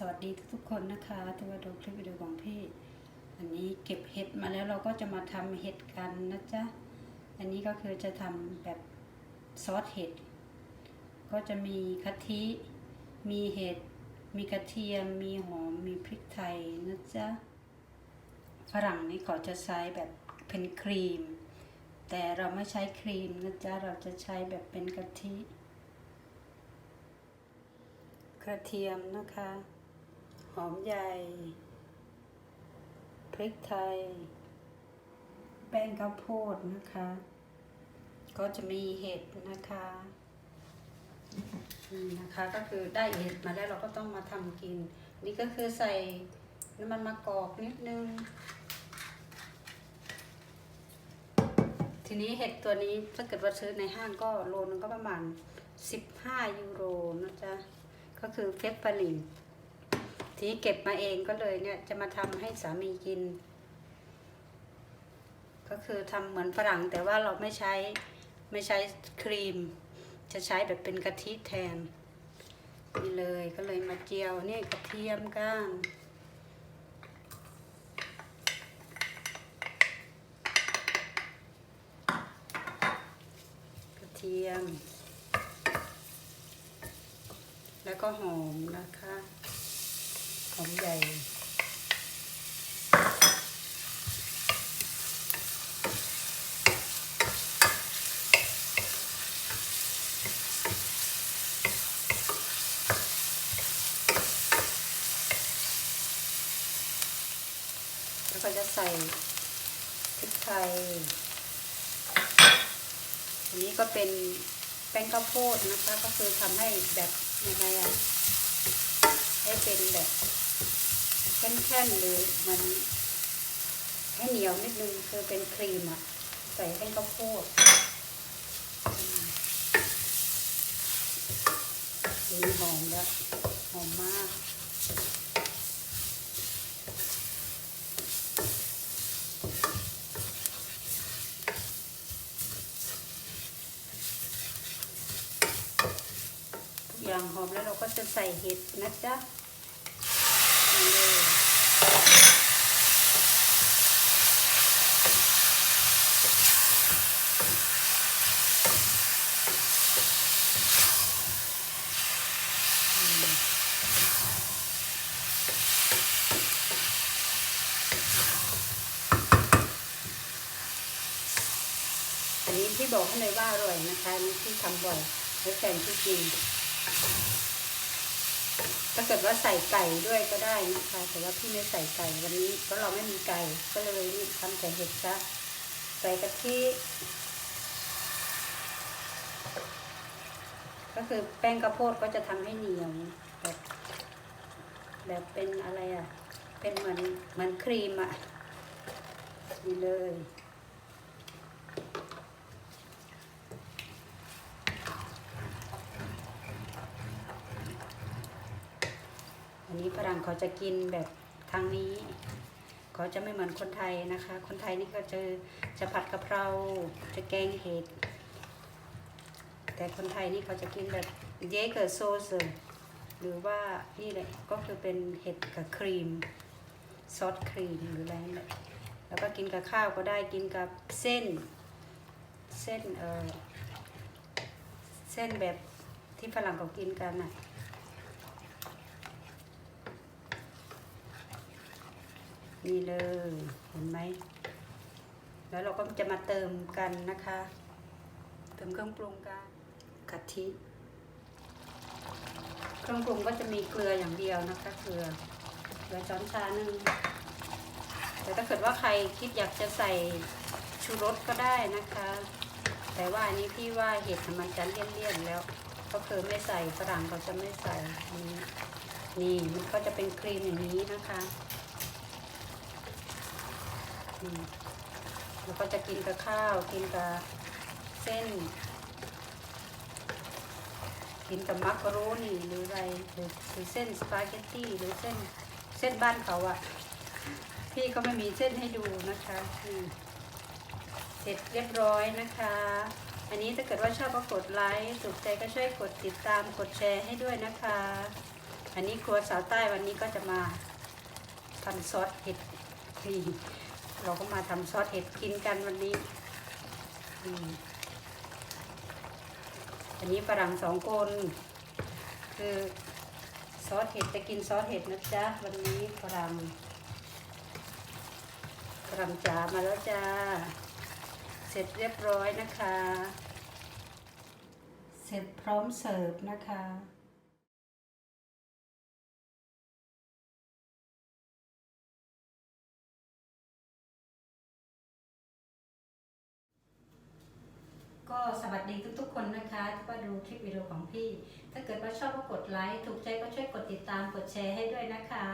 สวัสดีทุกๆคนนะคะที่ว่าดูคลิปวิดีโอของพี่ อันนี้เก็บเห็ดมาแล้วเราก็จะมาทำเห็ดกันนะจ๊ะ อันนี้ก็คือจะทำแบบซอสเห็ด ก็จะมีกะทิ มีเห็ด มีกระเทียม มีหอม มีพริกไทยนะจ๊ะ ฝรั่งนี่เขาจะใช้แบบเป็นครีม แต่เราไม่ใช้ครีมนะจ๊ะ เราจะใช้แบบเป็นกะทิกระเทียมนะคะ หอมใหญ่ พริกไทย แป้งข้าวโพดนะคะ ก็จะมีเห็ดนะคะนี่นะคะก็คือได้เห็ดมาแล้วเราก็ต้องมาทำกิน นี่ก็คือใส่น้ำมันมะกอกนิดนึง ทีนี้เห็ดตัวนี้ถ้าเกิดว่าซื้อในห้างก็โลนึงก็ประมาณ 15 ยูโรนะจ๊ะ ก็คือเฟปปาลิน ทีนี้เก็บมาเองก็เลยเนี่ยจะมาทำให้สามีกิน ก็คือทำเหมือนฝรั่งแต่ว่าเราไม่ใช้ไม่ใช้ครีม จะใช้แบบเป็นกะทิแทนนี่เลยก็เลยมาเจียวนี่กระเทียมก้านกระเทียม แล้วก็หอมนะคะ หอมใหญ่แล้วก็จะใส่พริกไทย อันนี้ก็เป็นแป้งข้าวโพดนะคะ ก็คือทำให้แบบยังไงอะให้เป็นแบบ แข็งๆหรือมันให้เหนียวนิดนึงคือเป็นครีมอะใส่แป้งข้าวโพดหอมแล้วหอมมากทุกอย่างหอมแล้วเราก็จะใส่เห็ดนะจ๊ะ อันนี้พี่บอกให้เลยว่าอร่อยนะคะอันนี่พี่ทำบ่อยให้วแฟนพี่กิน ถ้าเกิดว่าใส่ไก่ด้วยก็ได้นะคะแต่ว่าพี่ไม่ใส่ไก่วันนี้เพราะเราไม่มีไก่ก็เลยทำแต่เห็ดซะใส่กะทิก็คือแป้งข้าวโพดก็จะทำให้เหนียวแบบแบบเป็นอะไรอะ เป็นเหมือนเหมือนครีมอะนี่เลย อันนี้ ฝรั่งเขาจะกินแบบทางนี้ เขาจะไม่เหมือนคนไทยนะคะ คนไทยนี่ก็จะจะผัดกะเพราจะแกงเห็ดแต่คนไทยนี่เขาจะกินแบบเยเกอร์โซสหรือว่านี่แหละก็คือเป็นเห็ดกับครีมซอสครีมหรืออะไรนั่นแหละแล้วก็กินกับข้าวก็ได้กินกับเส้น เส้นเออเส้นแบบที่ฝรั่งเขากินกันน่ะ นี่เลย เห็นไหม แล้วเราก็จะมาเติมกันนะคะ เติมเครื่องปรุงกันกะทิ เครื่องปรุงก็จะมีเกลืออย่างเดียวนะคะ เกลือเกลือช้อนชาหนึ่งแต่ถ้าเกิดว่าใครคิดอยากจะใส่ชูรสก็ได้นะคะ แต่ว่าอันนี้พี่ว่าเห็ดมันจะเลี่ยนๆแล้ว ก็คือไม่ใส่ฝรั่งเขาจะไม่ใส่นี่นี่มันก็จะเป็นครีมอย่างนี้นะคะ แล้วก็จะกินกับข้าวกินกับเส้น กินกับมักกะโรนีหรืออะไรหรือหรือเส้นสปาเกตตี้หรือเส้นเส้นบ้านเขาอะพี่ก็ไม่มีเส้นให้ดูนะคะเสร็จเรียบร้อยนะคะ อันนี้ถ้าเกิดว่าชอบก็กดไลค์ถูกใจก็ช่วยกดติดตามกดแชร์ให้ด้วยนะคะ อันนี้ครัวสาวใต้วันนี้ก็จะมาทำซอสเห็ดนี่ เราก็มาทำซอสเห็ดกินกันวันนี้ อันนี้ฝรั่งสองคน คือซอสเห็ดจะกินซอสเห็ดนะจ๊ะ วันนี้ฝรั่งฝรั่งจ๋ามาแล้วจ้า เสร็จเรียบร้อยนะคะ เสร็จพร้อมเสิร์ฟนะคะ ก็สวัสดีทุกๆ คนนะคะที่มาดูคลิปวิดีโอของพี่ ถ้าเกิดว่าชอบก็กดไลค์ ถูกใจก็ช่วยกดติดตามกดแชร์ให้ด้วยนะคะ